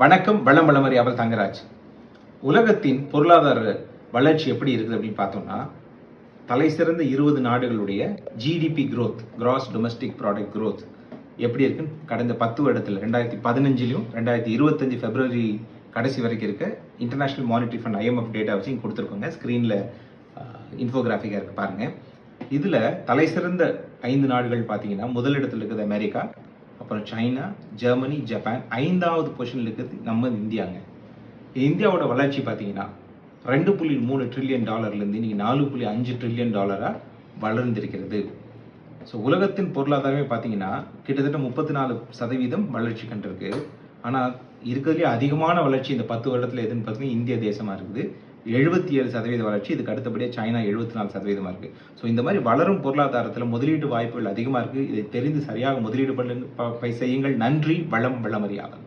வணக்கம் வளம் வளமறி அவள் தங்கராஜ். உலகத்தின் பொருளாதார வளர்ச்சி எப்படி இருக்குது அப்படின்னு பார்த்தோம்னா தலை சிறந்த இருபது நாடுகளுடைய GDP growth gross domestic product growth எப்படி இருக்குன்னு கடந்த பத்து வருடத்தில் ரெண்டாயிரத்தி பதினஞ்சிலையும் ரெண்டாயிரத்தி இருபத்தஞ்சு பிப்ரவரி கடைசி வரைக்கும் இருக்க international monetary fund IMF data வச்சு கொடுத்துருக்கோங்க. ஸ்க்ரீனில் இன்ஃபோகிராஃபிக்காக இருக்குது பாருங்கள் இதில் தலை சிறந்த ஐந்து நாடுகள் பார்த்தீங்கன்னா முதலிடத்தில் இருக்குது அமெரிக்கா அப்புறம் சைனா ஜெர்மனி ஜப்பான் ஐந்தாவது பொசிஷனில் இருக்கிறது நம்ம இந்தியாங்க. இந்தியாவோட வளர்ச்சி பார்த்தீங்கன்னா ரெண்டு புள்ளி மூணு ட்ரில்லியன் டாலர்லேருந்து இன்றைக்கி நாலு புள்ளி அஞ்சு ட்ரில்லியன் டாலராக வளர்ந்திருக்கிறது. ஸோ உலகத்தின் பொருளாதாரமே பார்த்தீங்கன்னா கிட்டத்தட்ட முப்பத்தி நாலு சதவீதம் வளர்ச்சி கண்டிருக்கு. ஆனால் இருக்கிறதுலே அதிகமான வளர்ச்சி இந்த பத்து வருடத்தில் எதுன்னு பார்த்தீங்கன்னா இந்திய தேசமாக இருக்குது. எழுபத்தி ஏழு சதவீத வளர்ச்சி இதுக்கு அடுத்தபடியாக சைனா எழுபத்தி நாலு சதவீதமாக இருக்குது ஸோ இந்த மாதிரி வளரும் பொருளாதாரத்தில் முதலீட்டு வாய்ப்புகள் அதிகமாக இருக்குது இதை தெரிந்து சரியாக முதலீடு பண்ணு செய்யுங்கள். நன்றி வளம் வளமறியாதல்.